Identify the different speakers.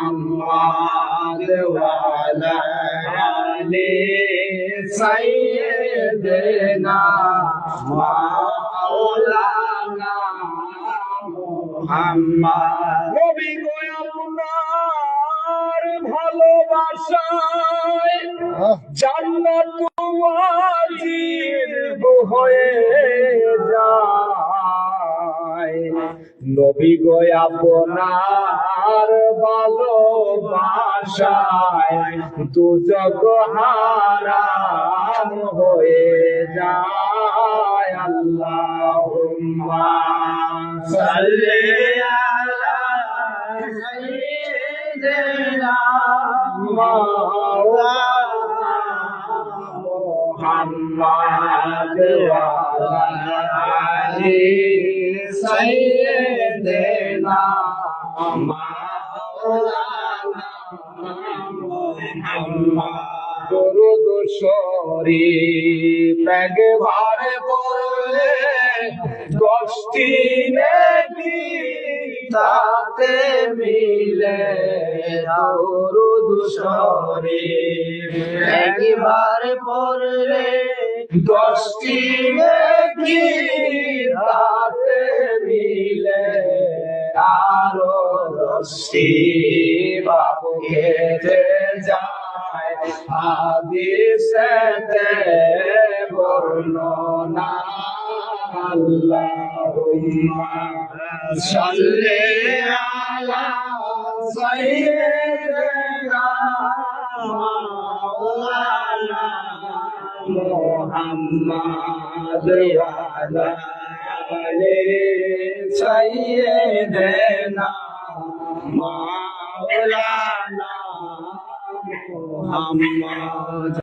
Speaker 1: محمد وعلى آل سيدنا مولانا محمد নবী গো আপনার ভালোবাসায় জান্নাত ওয়াজিব হয়ে যায় নবী গো আপনার ভালোবাসায় দুজগ হারাম হয়ে যায়। আল্লাহুম্মা সাল্লি আলা সাইয়্যিদিনা মাওলানা মুহাম্মদ আলা মুহাম্মদ দরুদ শরীফ একবারে পড়লে দশটি নেকি তাতে মিলে দরুদ শরীফ একবার পড়লে দশটি নেকি তাতে মিলে আরও দশটি বাবু খেতে যায় হাদিসেতে বর্ণনা আল্লাহুম্মা। সাল্লি আলা সাইয়্যিদিনা মাওলানা মুহাম্মদ ওয়া আলা আলি সাইয়্যিদিনা মাওলানা মুহাম্মদ